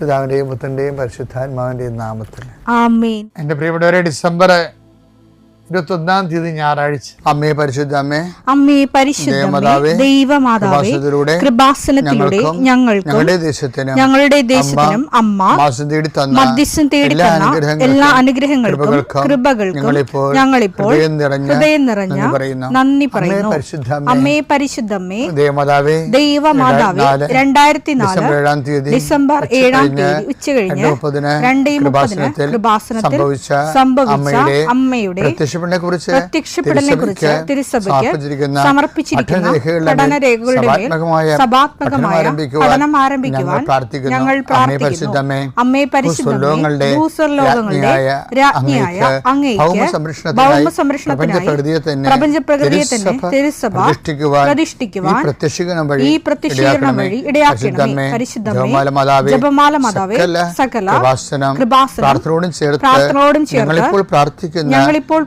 പിതാവിന്റെയും പുത്രന്റെയും പരിശുദ്ധാത്മാവിന്റെയും നാമത്തിൽ. എന്റെ പ്രിയപ്പെട്ടവരെ ഡിസംബർ ഇരുപത്തൊന്നാം തീയതി ഞായറാഴ്ച അമ്മേ പരിശുദ്ധ അമ്മേ അമ്മേ പരിശുദ്ധമേ ദൈവമാതാവേ കൃപാസനത്തിലൂടെ ഞങ്ങൾക്ക് ഞങ്ങളുടെ ദേശത്തിനും ഞങ്ങളുടെ ദേശത്തിനും അമ്മ മാസം തേടി തന്ന മധ്യസ്ഥം തേടി എല്ലാ തന്ന അനുഗ്രഹങ്ങൾക്കും, എല്ലാ അനുഗ്രഹങ്ങൾക്കും കൃപകൾക്കും ഞങ്ങളിപ്പോൾ ഹൃദയം നിറഞ്ഞ നന്ദി പറയുന്നു. അമ്മേ പരിശുദ്ധ അമ്മേ, പരിശുദ്ധമ്മേ ദേവമാതാവേ ദൈവമാതാവേ രണ്ടായിരത്തി നാല് ഡിസംബർ ഏഴാം തീയതി ഡിസംബർ ഉച്ച ഏഴാം കഴിഞ്ഞ് തീയതി ഉച്ച കഴിഞ്ഞ് രണ്ടേ മുപ്പതിന് കൃപാസനത്തിൽ സംഭവിച്ച അമ്മയുടെ കുറിച്ച് പ്രത്യക്ഷപ്പെടലിനെ കുറിച്ച് തിരുസഭയ്ക്ക് സമർപ്പിച്ചിരിക്കുന്ന സഭാത്മകമായ പഠനം ആരംഭിക്കുവാൻ ഞങ്ങൾ പ്രാർത്ഥിക്കുന്നു. അമ്മേ പരിശുദ്ധമേ, ഭൂസ്വർലോകങ്ങളുടെ രാജ്ഞിയായ അങ്ങേക്ക് തന്നെ തിരുസഭ പ്രതിഷ്ഠിക്കുവാൻ ഈ പ്രത്യക്ഷീകരണം വഴി ഇടയാക്കണമേ. പരിശുദ്ധമേ ജപമാല മാതാവേ സകല കൃപാസനം പ്രാർത്ഥനയോടും ചേർത്ത് ഞങ്ങളിപ്പോൾ പ്രാർത്ഥിക്കുന്ന ഞങ്ങളിപ്പോൾ ഈ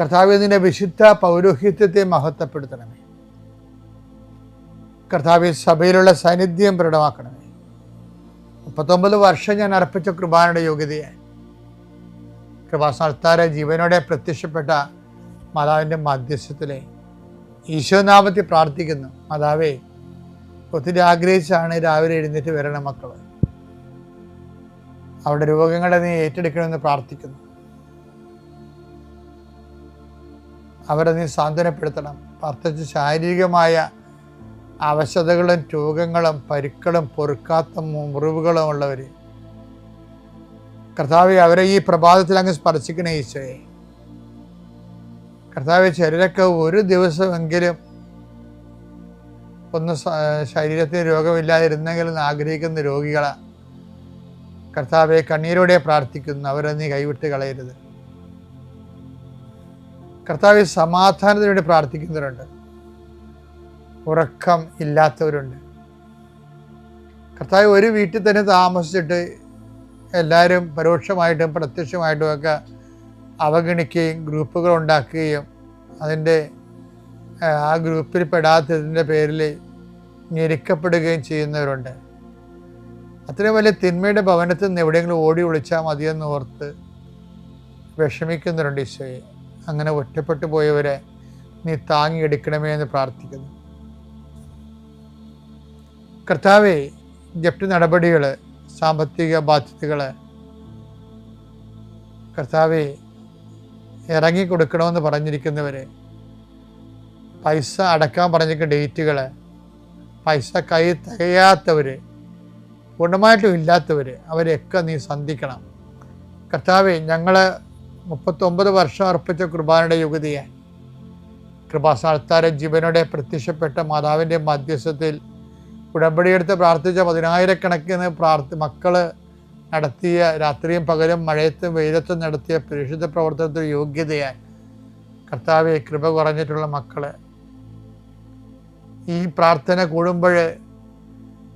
കർത്താവിന്റെ വിശുദ്ധ പൗരോഹിത്യത്തെ മഹത്വപ്പെടുത്തണമേ. കർത്താവ് സഭയിലുള്ള സാന്നിധ്യം പ്രകടമാക്കണമേ. മുപ്പത്തൊമ്പത് വർഷം ഞാൻ അർപ്പിച്ച കൃപാനയുടെ യോഗ്യതയായി. കൃപാസ്ഥാന ജീവനോടെ പ്രത്യക്ഷപ്പെട്ട മാതാവിന്റെ മധ്യസ്ഥത്തിലെ ഈശോനാമത്തിൽ പ്രാർത്ഥിക്കുന്നു. മാതാവേ ഒത്തിരി ആഗ്രഹിച്ചാണ് രാവിലെ എഴുന്നേറ്റ് വരണ മക്കൾ അവരുടെ രോഗങ്ങളെ നീ ഏറ്റെടുക്കണമെന്ന് പ്രാർത്ഥിക്കുന്നു. അവരെ നീ സാന്ത്വനപ്പെടുത്തണം. പ്രത്യേകിച്ച് ശാരീരികമായ അവശതകളും രോഗങ്ങളും പരുക്കളും പൊറുക്കാത്ത മുറിവുകളും ഉള്ളവർ കർത്താവ് അവരെ ഈ പ്രഭാതത്തിൽ അങ്ങ് സ്പർശിക്കണ ഈശോയെ. കർത്താവ് ചിലരൊക്കെ ഒരു ദിവസമെങ്കിലും ഒന്ന് ശരീരത്തിന് രോഗമില്ലാതിരുന്നെങ്കിൽ ആഗ്രഹിക്കുന്ന രോഗികളാണ് കർത്താവെ കണ്ണീരോടെ പ്രാർത്ഥിക്കുന്നു. അവരെ നീ കൈവിട്ട് കളയരുത്. കർത്താവ് സമാധാനത്തിന് വേണ്ടി പ്രാർത്ഥിക്കുന്നവരുണ്ട്. ഉറക്കം ഇല്ലാത്തവരുണ്ട്. കർത്താവ് ഒരു വീട്ടിൽ തന്നെ താമസിച്ചിട്ട് എല്ലാവരും പരോക്ഷമായിട്ടും പ്രത്യക്ഷമായിട്ടും ഒക്കെ അവഗണിക്കുകയും ഗ്രൂപ്പുകൾ ഉണ്ടാക്കുകയും അതിന്റെ ആ, ഗ്രൂപ്പിൽ പെടാത്തതിന്റെ പേരിൽ ഞെരുക്കപ്പെടുകയും ചെയ്യുന്നവരുണ്ട്. അത്രയും വലിയ തിന്മയുടെ ഭവനത്തിൽ നിന്ന് എവിടെയെങ്കിലും ഓടി ഒളിച്ചാൽ മതിയെന്ന് ഓർത്ത് വിഷമിക്കുന്നവരുണ്ട് ഈശോയെ. അങ്ങനെ ഒറ്റപ്പെട്ടു പോയവരെ നീ താങ്ങിയെടുക്കണമേ എന്ന് പ്രാർത്ഥിക്കുന്നു. കർത്താവെ ജപ്തി നടപടികൾ സാമ്പത്തിക ബാധ്യതകൾ കർത്താവെ ഇറങ്ങി കൊടുക്കണമെന്ന് പറഞ്ഞിരിക്കുന്നവരെ പൈസ അടക്കാൻ പറഞ്ഞിരിക്കുന്ന ഡേറ്റുകൾ പൈസ കൈ തികയാത്തവർ പൂർണമായിട്ടും ഇല്ലാത്തവർ അവരെയൊക്കെ നീ സന്ധിക്കണം. കർത്താവെ ഞങ്ങൾ മുപ്പത്തൊമ്പത് വർഷം അർപ്പിച്ച കുർബാനയുടെ യുഗതിയെ കൃപാസാൽത്താര ജീവനോടെ പ്രത്യക്ഷപ്പെട്ട മാതാവിന്റെ മധ്യസ്ഥത്തിൽ ഉടമ്പടിയെടുത്ത് പ്രാർത്ഥിച്ച പതിനായിരക്കണക്കിന് പ്രാർത്ഥി മക്കൾ നടത്തിയ രാത്രിയും പകലും മഴയത്തും വെയിലത്തും നടത്തിയ പരിശുദ്ധ പ്രവർത്തനത്തിൽ യോഗ്യതയായി കർത്താവെ കൃപ കുറഞ്ഞിട്ടുള്ള മക്കൾ ഈ പ്രാർത്ഥന കൂടുമ്പോൾ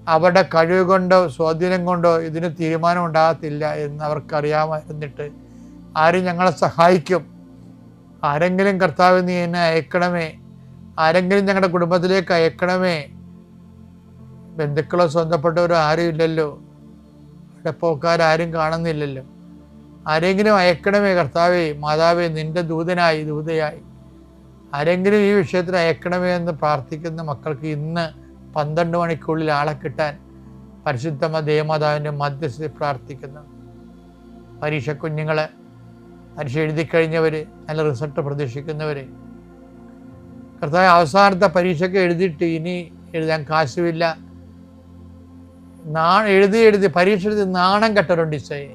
അവരുടെ കഴിവ് കൊണ്ടോ സ്വാധീനം കൊണ്ടോ ഇതിന് തീരുമാനം ഉണ്ടാകത്തില്ല എന്ന് അവർക്കറിയാമായിരുന്നിട്ട് ആരും ഞങ്ങളെ സഹായിക്കും. ആരെങ്കിലും കർത്താവ് നീ എന്നെ അയക്കണമേ. ആരെങ്കിലും ഞങ്ങളുടെ കുടുംബത്തിലേക്ക് അയക്കണമേ. ബന്ധുക്കളോ സ്വന്തപ്പെട്ടവരോ ആരും ഇല്ലല്ലോ. ഇടപ്പോക്കാരും കാണുന്നില്ലല്ലോ. ആരെങ്കിലും അയക്കണമേ കർത്താവേ മാതാവേ നിന്റെ ദൂതനായി ദൂതയായി. ആരെങ്കിലും ഈ വിഷയത്തിൽ അയക്കണമേ എന്ന് പ്രാർത്ഥിക്കുന്ന മക്കൾക്ക് ഇന്ന് പന്ത്രണ്ട് മണിക്കുള്ളിൽ ആളെ കിട്ടാൻ പരിശുദ്ധമ ദേവമാതാവിന്റെ മധ്യസ്ഥ പ്രാർത്ഥിക്കുന്നു. പരീക്ഷ കുഞ്ഞുങ്ങളെ പരീക്ഷ എഴുതി കഴിഞ്ഞവർ നല്ല റിസൾട്ട് പ്രതീക്ഷിക്കുന്നവർ കർത്താവ് അവസാനത്തെ പരീക്ഷയ്ക്ക് എഴുതിയിട്ട് ഇനി എഴുതാൻ കാശുമില്ല. നാ എഴുതി എഴുതി പരീക്ഷ എഴുതി നാണം കെട്ടവരുണ്ട് ഇസയെ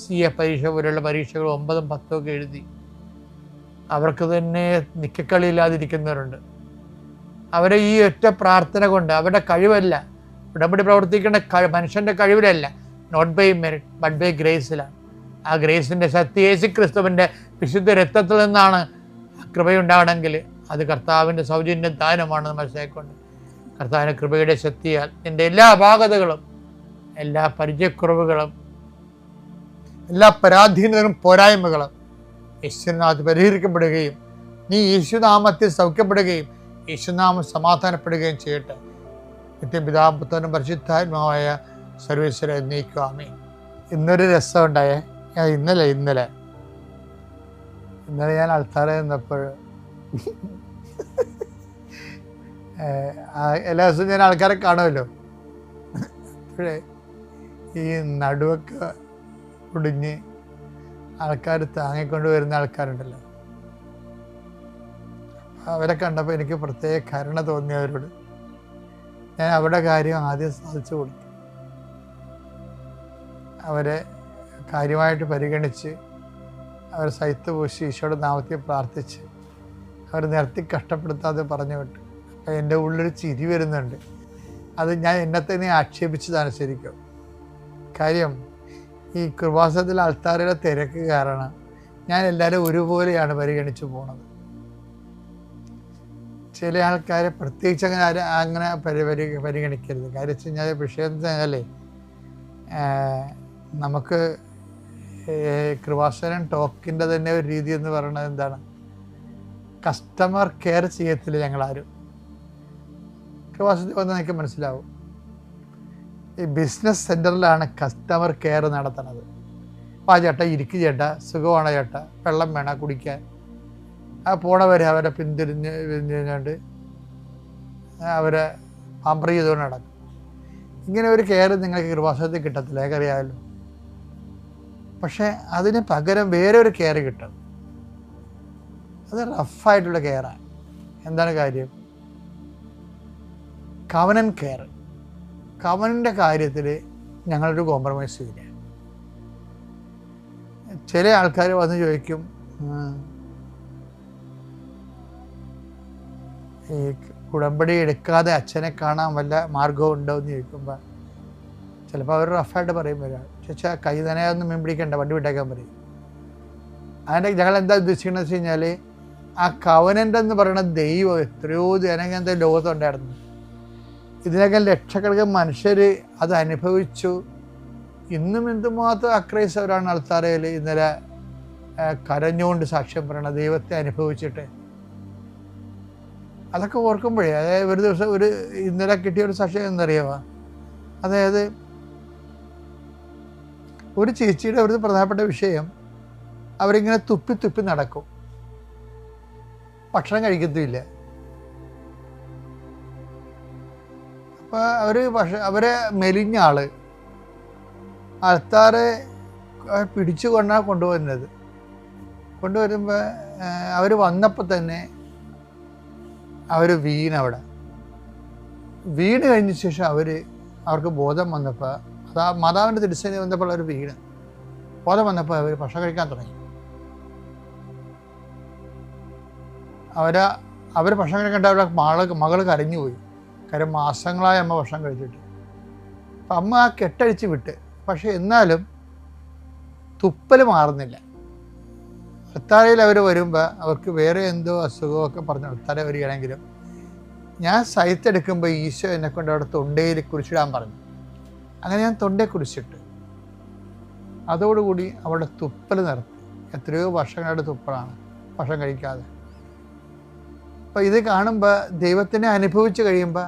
സി എ പരീക്ഷ പോലുള്ള പരീക്ഷകൾ ഒമ്പതും പത്തും ഒക്കെ എഴുതി. അവർക്ക് തന്നെ നിക്കക്കളിയില്ലാതിരിക്കുന്നവരുണ്ട് അവരെ ഈ ഒറ്റ പ്രാർത്ഥന കൊണ്ട് അവരുടെ കഴിവല്ല. ഉടമ്പടി പ്രവർത്തിക്കേണ്ട മനുഷ്യന്റെ കഴിവിലല്ല. Not by merit but by ഗ്രേസിലാണ് ആ ഗ്രേസിന്റെ ശക്തി യേശു ക്രിസ്തുവിന്റെ വിശുദ്ധ രക്തത്തിൽ നിന്നാണ് കൃപയുണ്ടാവണമെങ്കിൽ അത് കർത്താവിന്റെ സൗജന്യ ദാനമാണ് മനസ്സിലാക്കിക്കൊണ്ട് കർത്താവിന്റെ കൃപയുടെ ശക്തിയാൽ എന്റെ എല്ലാ അപാകതകളും എല്ലാ പരിചയക്കുറവുകളും എല്ലാ പരാധീനതകളും പോരായ്മകളും യേശുനാഥ് പരിഹരിക്കപ്പെടുകയും നീ യേശുനാമത്തിൽ സൗഖ്യപ്പെടുകയും യേശുനാമം സമാധാനപ്പെടുകയും ചെയ്യട്ടെ. നിത്യപിതാപുത്രനും പരിശുദ്ധാത്മാവായ സർവീശ്വര നീക്കുവാമേ ഇന്നൊരു രസമുണ്ടായേ. ഇന്നലെ ഇന്നലെ. ഇന്നലെ ഞാൻ അൾത്താറ നിന്നപ്പോൾ എല്ലാ ദിവസവും ഞാൻ ആൾക്കാരെ കാണുമല്ലോ. അപ്പോഴേ ഈ നടുവൊക്കെ ഒടിഞ്ഞ് ആൾക്കാർ താങ്ങിക്കൊണ്ട് വരുന്ന ആൾക്കാരുണ്ടല്ലോ. അവരെ കണ്ടപ്പോൾ എനിക്ക് പ്രത്യേക കരുണ തോന്നിയവരോട് ഞാൻ അവരുടെ കാര്യം ആദ്യം സാധിച്ചു കൊടുത്തു. അവരെ കാര്യമായിട്ട് പരിഗണിച്ച് അവർ സൈത്ത് പൂശി ഈശോയുടെ നാമത്തിൽ പ്രാർത്ഥിച്ച് അവർ നിർത്തി കഷ്ടപ്പെടുത്താതെ പറഞ്ഞു വിട്ടു. അപ്പം എന്റെ ഉള്ളിൽ ചിരി വരുന്നുണ്ട്. അത് ഞാൻ എന്നത്തെ തന്നെ ആക്ഷേപിച്ചതാണ് ശരിക്കും. കാര്യം ഈ കൃപാസത്തിൽ ആൾത്താരുടെ തിരക്ക് കാരണം ഞാൻ എല്ലാവരും ഒരുപോലെയാണ് പരിഗണിച്ചു പോണത്. ചില ആൾക്കാരെ പ്രത്യേകിച്ച് അങ്ങനെ ആരും അങ്ങനെ പരി പരി പരിഗണിക്കരുത്. കാര്യം വെച്ച് കഴിഞ്ഞാൽ വിഷയം എന്ന് വെച്ചാൽ നമുക്ക് കൃപാസനം ടോക്കിന്റെ തന്നെ ഒരു രീതി എന്ന് പറയുന്നത് എന്താണ്? കസ്റ്റമർ കെയർ ചെയ്യത്തില്ല ഞങ്ങളാരും. കൃപാസനത്തിൽ വന്ന് എനിക്ക് മനസ്സിലാവും. ഈ ബിസിനസ് സെന്ററിലാണ് കസ്റ്റമർ കെയർ നടത്തുന്നത്. അപ്പോൾ ആ ചേട്ടാ ഇരിക്കു ചേട്ടാ സുഖമാണ് ചേട്ടാ? വെള്ളം വേണം കുടിക്കാൻ? ആ പോണവരെ അവരെ പിന്തിരിഞ്ഞ് പിന്തിരിഞ്ഞുകൊണ്ട് അവരെ പാമ്പർ ചെയ്തുകൊണ്ട് നടക്കും. ഇങ്ങനെ ഒരു കെയർ നിങ്ങൾക്ക് കൃപാസനത്തിൽ കിട്ടത്തില്ല എനിക്കറിയാമല്ലോ പക്ഷേ അതിന് പകരം വേറെ ഒരു കെയർ കിട്ടും. അത് റഫായിട്ടുള്ള കെയറാണ് എന്താണ് കാര്യം? കവനൻ കെയർ. കവനന്റെ കാര്യത്തിൽ ഞങ്ങളൊരു കോംപ്രമൈസ് ഇല്ല ചില ആൾക്കാർ വന്ന് ചോദിക്കും ഈ ഉടമ്പടി എടുക്കാതെ അച്ഛനെ കാണാൻ വല്ല മാർഗവും ഉണ്ടോ? എന്ന് ചോദിക്കുമ്പോൾ ചിലപ്പോൾ അവർ റഫായിട്ട് പറയും ഒരാൾ പക്ഷെ വെച്ചാൽ കൈ നനയാതൊന്നും മീൻ പിടിക്കണ്ട വണ്ടി വിട്ടേക്കാൻ പറയും. അതിന്റെ ഞങ്ങൾ എന്താ ഉദ്ദേശിക്കുന്നത് വെച്ച് കഴിഞ്ഞാൽ ആ കവനന്റ് എന്ന് പറയുന്ന ദൈവം എത്രയോ ജനങ്ങൾ ജനങ്ങനത്തെ ലോകത്തുണ്ടായിരുന്നു. ഇതിനൊക്കെ ലക്ഷക്കണക്കിന് മനുഷ്യർ അത് അനുഭവിച്ചു. ഇന്നും എന്തുമാത്രം അക്രൈസ്തവരാണ് അൾത്താരയിൽ ഇന്നലെ കരഞ്ഞുകൊണ്ട് സാക്ഷ്യം പറയണ ദൈവത്തെ അനുഭവിച്ചിട്ട്. അതൊക്കെ ഓർക്കുമ്പോഴേ അതായത് ഒരു ദിവസം ഒരു ഇന്നലെ കിട്ടിയ ഒരു സാക്ഷ്യം എന്നറിയാമോ അതായത് ഒരു ചേച്ചിയുടെ ഒരു പ്രധാനപ്പെട്ട വിഷയം അവരിങ്ങനെ തുപ്പി തുപ്പി നടക്കും. ഭക്ഷണം കഴിക്കത്തുമില്ല. അപ്പോൾ അവർ ഭക്ഷ അവരെ മെലിഞ്ഞ ആൾ ആൾത്താറെ പിടിച്ചു കൊണ്ടാണ് കൊണ്ടുവരുന്നത്. കൊണ്ടുവരുമ്പോൾ അവർ വന്നപ്പോൾ തന്നെ അവർ വീണവിടെ. വീണ് കഴിഞ്ഞ ശേഷം അവർ അവർക്ക് ബോധം വന്നപ്പോൾ അതാ മാതാവിന്റെ തിരിച്ചതിന് വന്നപ്പോൾ ഒരു വീട്. ബോധം വന്നപ്പോൾ അവർ ഭക്ഷണം കഴിക്കാൻ തുടങ്ങി. അവർ അവർ ഭക്ഷണം കഴിക്കേണ്ട അവരുടെ മകൾ മകൾ കരഞ്ഞുപോയി കാര്യം മാസങ്ങളായി അമ്മ ഭക്ഷണം കഴിച്ചിട്ട്. അപ്പം അമ്മ ആ കെട്ടഴിച്ച് വിട്ട്. പക്ഷെ എന്നാലും തുപ്പൽ മാറുന്നില്ല. അത്താരയിൽ അവർ വരുമ്പോൾ അവർക്ക് വേറെ എന്തോ അസുഖമൊക്കെ പറഞ്ഞ്. അത്താര വരികയാണെങ്കിലും ഞാൻ സൈത്തെടുക്കുമ്പോൾ ഈശോ എന്നെ കൊണ്ട് അവിടെ തൊണ്ടയിൽ കുറിച്ചിടാൻ പറഞ്ഞു. അങ്ങനെ ഞാൻ തൊണ്ടയെ കുടിച്ചിട്ട് അതോടുകൂടി അവളുടെ തുപ്പൽ നിർത്തി. എത്രയോ വർഷങ്ങളുടെ തുപ്പലാണ് ഭക്ഷണം കഴിക്കാതെ. അപ്പോൾ ഇത് കാണുമ്പോൾ ദൈവത്തിനെ അനുഭവിച്ച് കഴിയുമ്പോൾ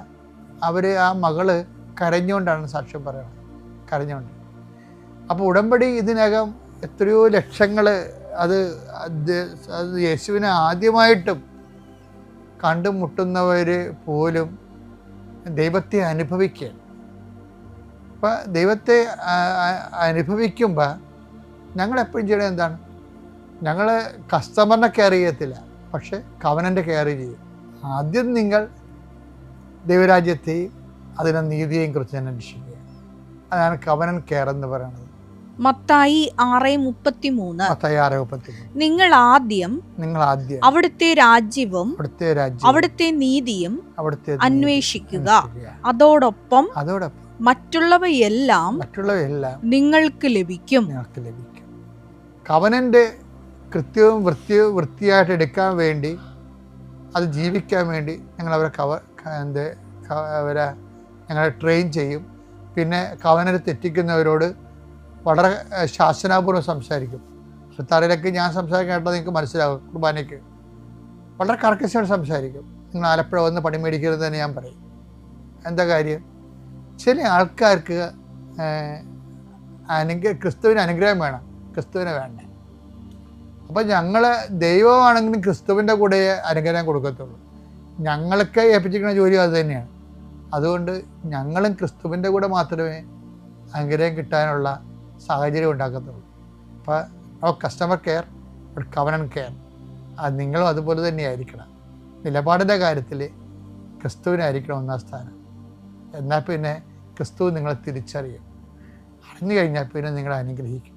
അവർ ആ മകൾ കരഞ്ഞുകൊണ്ടാണ് സാക്ഷ്യം പറയുന്നത്. കരഞ്ഞുകൊണ്ട്. അപ്പോൾ ഉടമ്പടി ഇതിനകം എത്രയോ ലക്ഷങ്ങൾ അത് യേശുവിനെ ആദ്യമായിട്ടും കണ്ടുമുട്ടുന്നവർ പോലും ദൈവത്തെ അനുഭവിക്കുക അപ്പം ദൈവത്തെ അനുഭവിക്കുമ്പോൾ ഞങ്ങൾ എപ്പോഴും ചെയ്യണത് എന്താണ്? ഞങ്ങൾ കസ്റ്റമറിനെ കെയർ ചെയ്യത്തില്ല പക്ഷെ കവനന്റെ കെയർ ചെയ്യും. ആദ്യം നിങ്ങൾ ദൈവരാജ്യത്തെയും അതിനെ നീതിയെയും കുറിച്ച് തന്നെ അന്വേഷിക്കുക. അതാണ് കവനൻ കെയർ എന്ന് പറയുന്നത് മത്തായി ആറ് മുപ്പത്തി മൂന്ന് നിങ്ങൾ ആദ്യം നിങ്ങൾ ആദ്യം അവിടുത്തെ രാജ്യവും അവിടുത്തെ രാജ്യം അവിടുത്തെ നീതിയും അവിടുത്തെ അന്വേഷിക്കുക. അതോടൊപ്പം അതോടൊപ്പം മറ്റുള്ളവയെല്ലാം മറ്റുള്ളവയെല്ലാം നിങ്ങൾക്ക് ലഭിക്കും. ഞങ്ങൾക്ക് ലഭിക്കും. കവനന്റെ കൃത്യവും വൃത്തിയും വൃത്തിയായിട്ട് എടുക്കാൻ വേണ്ടി അത് ജീവിക്കാൻ വേണ്ടി ഞങ്ങൾ അവരെ കവ എന്ത് അവരെ ഞങ്ങളെ ട്രെയിൻ ചെയ്യും. പിന്നെ കവനരെ തെറ്റിക്കുന്നവരോട് വളരെ ശാസനാപൂർവം സംസാരിക്കും. സുത്താറിലൊക്കെ ഞാൻ സംസാരിക്കേണ്ടത് നിങ്ങൾക്ക് മനസ്സിലാകും കുർബാനയ്ക്ക്. വളരെ കർക്കശയോട് സംസാരിക്കും. നിങ്ങൾ ആലപ്പുഴ വന്ന് പണി മേടിക്കരുത് തന്നെ ഞാൻ പറയും. എന്താ കാര്യം? ചില ആൾക്കാർക്ക് അനുഗ്ര ക്രിസ്തുവിന് അനുഗ്രഹം വേണം. ക്രിസ്തുവിനെ വേണ്ട. അപ്പം ഞങ്ങൾ ദൈവമാണെങ്കിലും ക്രിസ്തുവിന്റെ കൂടെ അനുഗ്രഹം കൊടുക്കത്തുള്ളൂ. ഞങ്ങൾക്ക് ഏൽപ്പിച്ചിരിക്കുന്ന ജോലി അത് തന്നെയാണ്. അതുകൊണ്ട് ഞങ്ങളും ക്രിസ്തുവിന്റെ കൂടെ മാത്രമേ അനുഗ്രഹം കിട്ടാനുള്ള സാഹചര്യം ഉണ്ടാക്കത്തുള്ളൂ. അപ്പോൾ ആ കസ്റ്റമർ കെയർ ഒരു കവനൻ കെയർ അത് നിങ്ങളും അതുപോലെ തന്നെ ആയിരിക്കണം നിലപാടിന്റെ കാര്യത്തിൽ ക്രിസ്തുവിനായിരിക്കണം ഒന്നാം സ്ഥാനം. എന്നാൽ പിന്നെ ക്രിസ്തു നിങ്ങളെ തിരിച്ചറിയും. അറിഞ്ഞു കഴിഞ്ഞാൽ പിന്നെ നിങ്ങളെ അനുഗ്രഹിക്കും.